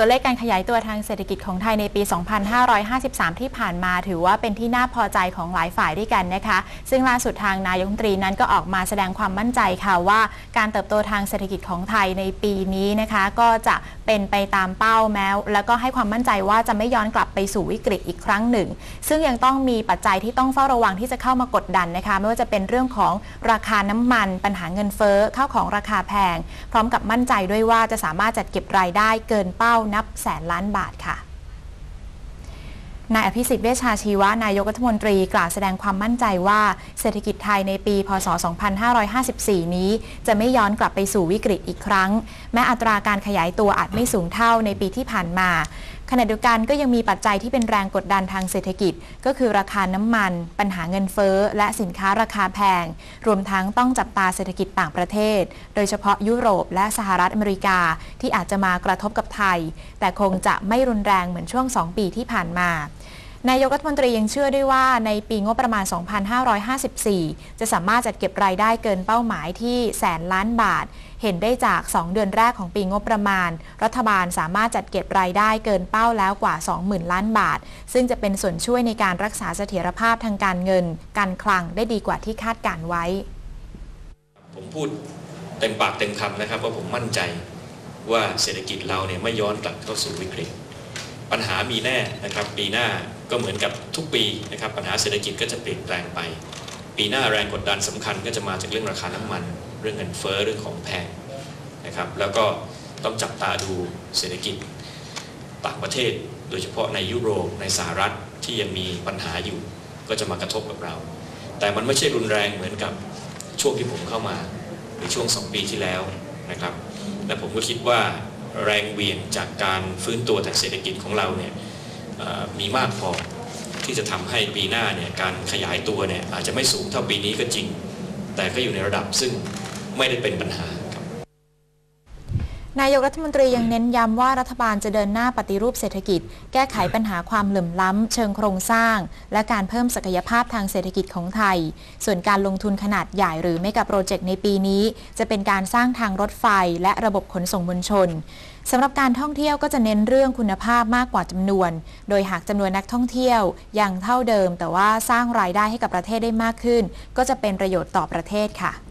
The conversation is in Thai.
ตัวเลขการขยายตัวทางเศรษฐกิจของไทยในปี 2553 ที่ผ่านมาถือว่าเป็นที่น่าพอใจของหลายฝ่ายด้วยกันนะคะ ซึ่งล่าสุดทางนายกรัฐมนตรีนั้นก็ออกมาแสดงความมั่นใจค่ะว่าการเติบโตทางเศรษฐกิจของไทยในปีนี้นะคะ ก็จะเป็นไปตามเป้าแม้แล้วก็ให้ความมั่นใจว่าจะไม่ย้อนกลับไปสู่วิกฤตอีกครั้งหนึ่ง ซึ่งยังต้องมีปัจจัยที่ต้องเฝ้าระวังที่จะเข้ามากดดันนะคะ ไม่ว่าจะเป็นเรื่องของราคาน้ำมันปัญหาเงินเฟ้อข้าวของราคาแพง พร้อมกับมั่นใจด้วยว่าจะสามารถจัดเก็บรายได้เกินเป้านับแสนล้านบาทค่ะนายอภิสิทธิ์เวชชาชีวะ นายกรัฐมนตรีกล่าวแสดงความมั่นใจว่าเศรษฐกิจไทยในปี พศ 2554 นี้ จะไม่ย้อนกลับไปสู่วิกฤตอีกครั้ง แม้อัตราการขยายตัวอาจไม่สูงเท่าในปีที่ผ่านมา ขณะเดียวกันก็ยังมีปัจจัยที่เป็นแรงกดดันทางเศรษฐกิจ ก็คือราคาน้ำมัน ปัญหาเงินเฟ้อ และสินค้าราคาแพง รวมทั้งต้องจับตาเศรษฐกิจต่างประเทศ โดยเฉพาะยุโรปและสหรัฐอเมริกาที่อาจจะมากระทบกับไทย แต่คงจะไม่รุนแรงเหมือนช่วง 2 ปีที่ผ่านมานายกรัฐมนตรียังเชื่อด้วยว่าในปีงบประมาณ 2554 จะสามารถจัดเก็บรายได้เกินเป้าหมายที่แสนล้านบาท เห็นได้จาก 2 เดือนแรกของปีงบประมาณ รัฐบาลสามารถจัดเก็บรายได้เกินเป้าแล้วกว่า 20,000 ล้านบาท ซึ่งจะเป็นส่วนช่วยในการรักษาเสถียรภาพทางการเงิน การคลังได้ดีกว่าที่คาดการไว้ ผมพูดเต็มปากเต็มคำนะครับว่าผมมั่นใจว่าเศรษฐกิจเราเนี่ยไม่ย้อนกลับเข้าสู่วิกฤต ปัญหามีแน่นะครับ ปีหน้าก็เหมือนกับทุกปีนะครับ ปัญหาเศรษฐกิจก็จะเปลี่ยนแปลงไป ปีหน้าแรงกดดันสำคัญก็จะมาจากเรื่องราคาน้ำมัน เรื่องเงินเฟ้อเรื่องของแพงนะครับแล้วก็ต้องจับตาดูเศรษฐกิจต่างประเทศ โดยเฉพาะในยุโรปในสหรัฐที่ยังมีปัญหาอยู่ ก็จะมากระทบกับเรา แต่มันไม่ใช่รุนแรงเหมือนกับช่วงที่ผมเข้ามาหรือช่วงสองปีที่แล้วนะครับและผมก็คิดว่าแรงเวียงจากการฟื้นตัวทางเศรษฐกิจของเราเนี่ยมีมากพอ ที่จะทำให้ปีหน้าเนี่ยการขยายตัวเนี่ยอาจจะไม่สูงเท่าปีนี้ก็จริง แต่ก็อยู่ในระดับซึ่งไม่ได้เป็นปัญหา นายกรัฐมนตรียังเน้นย้ำว่ารัฐบาลจะเดินหน้าปฏิรูปเศรษฐกิจ แก้ไขปัญหาความเหลื่อมล้ำ เชิงโครงสร้าง และการเพิ่มศักยภาพทางเศรษฐกิจของไทย ส่วนการลงทุนขนาดใหญ่หรือไม่กับโปรเจกต์ในปีนี้ จะเป็นการสร้างทางรถไฟและระบบขนส่งมวลชนสำหรับการท่องเที่ยวก็จะเน้นเรื่องคุณภาพมากกว่าจำนวน โดยหากจำนวนนักท่องเที่ยวยังเท่าเดิม แต่ว่าสร้างรายได้ให้กับประเทศได้มากขึ้น ก็จะเป็นประโยชน์ต่อประเทศค่ะ